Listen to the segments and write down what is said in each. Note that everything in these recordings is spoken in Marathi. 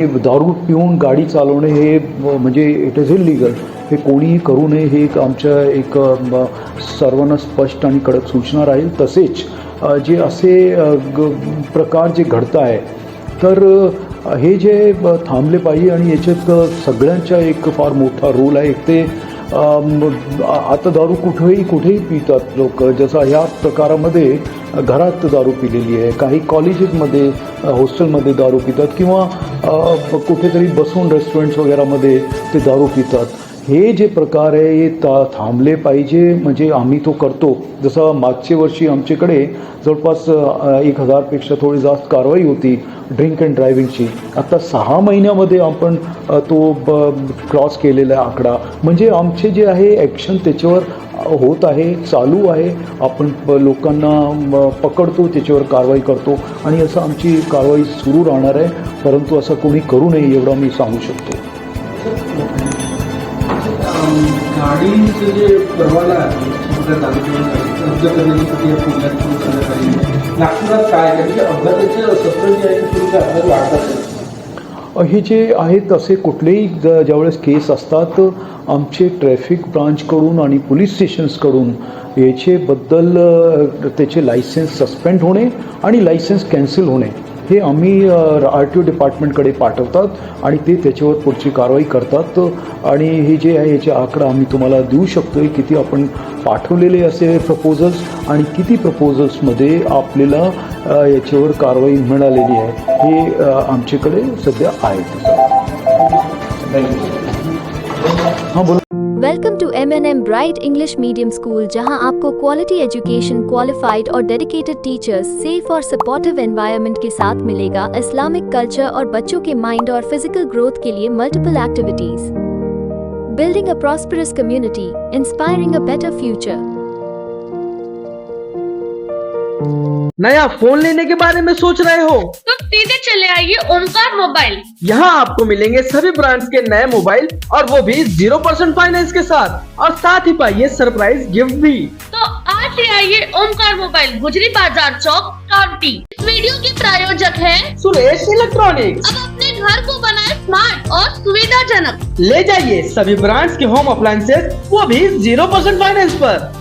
दारू पिऊन गाडी चालवणे हे म्हणजे इट इज इलिगल हे कोणीही करू नये हे एक आमच्या एक सर्वांना स्पष्ट आणि कडक सूचना राहील. तसेच जे असे ग- प्रकार जे घडत आहे तर हे जे थांबले पाहिजे आणि याच्यात सगळ्यांचा एक फार मोठा रोल आहे. एक ते आता दारू कुठेही कुठेही पितात लोक. जसं ह्या प्रकारामध्ये घरात दारू पिलेली आहे काही कॉलेजेसमध्ये हॉस्टेलमध्ये दारू पितात किंवा कुठेतरी बसून रेस्टॉरंट्स वगैरेमध्ये ते दारू पितात. हे जे प्रकार आहे हे ता थांबले पाहिजे म्हणजे आम्ही तो करतो. जसं मागच्या वर्षी आमच्याकडे जवळपास एक हजारपेक्षा थोडी जास्त कारवाई होती ड्रिंक अँड ड्रायव्हिंगची आता सहा महिन्यामध्ये आपण तो क्रॉस केलेला आहे आकडा. म्हणजे आमचे जे आहे ॲक्शन त्याच्यावर होत आहे चालू आहे. आपण लोकांना पकडतो त्याच्यावर कारवाई करतो आणि असं आमची कारवाई सुरू राहणार आहे. परंतु असं कोणी करू नये एवढं मी सांगू शकतो. अं, जे परवाना नागपुरात काय अपघाताचे सत्र जे आहे ते सुरू अपघात वाढतात. हे जे आहेत असे कुठलेही ज- ज्यावेळेस केस असतात आमचे ट्रॅफिक ब्रांचकडून आणि पोलीस स्टेशन्सकडून याचेबद्दल त्याचे लायसन्स सस्पेंड होणे आणि लायसन्स कॅन्सल होणे. हे आम्ही आर टी ओ डिपार्टमेंटकडे पाठवतात आणि ते त्याच्यावर पुढची कारवाई करतात. आणि हे जे आहे याचे आकडा आम्ही तुम्हाला देऊ शकतो किती आपण पाठवलेले असे प्रपोजल्स आणि किती प्रपोजल्समध्ये आपल्याला याच्यावर कारवाई मिळालेली आहे हे आमच्याकडे सध्या आहे हां बोला. Welcome to M N M bright English medium school जहां आपको क्वालिटी एजुकेशन क्वालिफाइड और डेडिकेटेड टीचर्स सेफ और सपोर्टिव एनवायरनमेंट के साथ मिलेगा इस्लामिक कल्चर और बच्चों के माइंड और फिजिकल ग्रोथ के लिए multiple activities building a prosperous community inspiring a better future नया फ़ोन लेने के बारे में सोच रहे हो? तो सीधे चले आइए ओमकार मोबाइल। यहाँ आपको मिलेंगे सभी ब्रांड्स के नए मोबाइल और वो भी ज़ीरो परसेंट फाइनेंस के साथ। और साथ ही पाइए सरप्राइज़ गिफ्ट भी। तो आज ही आइए ओमकार मोबाइल गुजरी बाज़ार चौक कांटी इस वीडियो के प्रायोजक है। सुरेश इलेक्ट्रॉनिक्स। अब अपने घर को बनाए स्मार्ट और सुविधाजनक। ले जाइए सभी ब्रांड्स के होम अप्लायसेज वो भी ज़ीरो परसेंट फाइनेंस पर।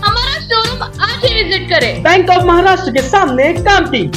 हमारा आज ही विजिट करें बैंक ऑफ महाराष्ट्र के सामने कामटी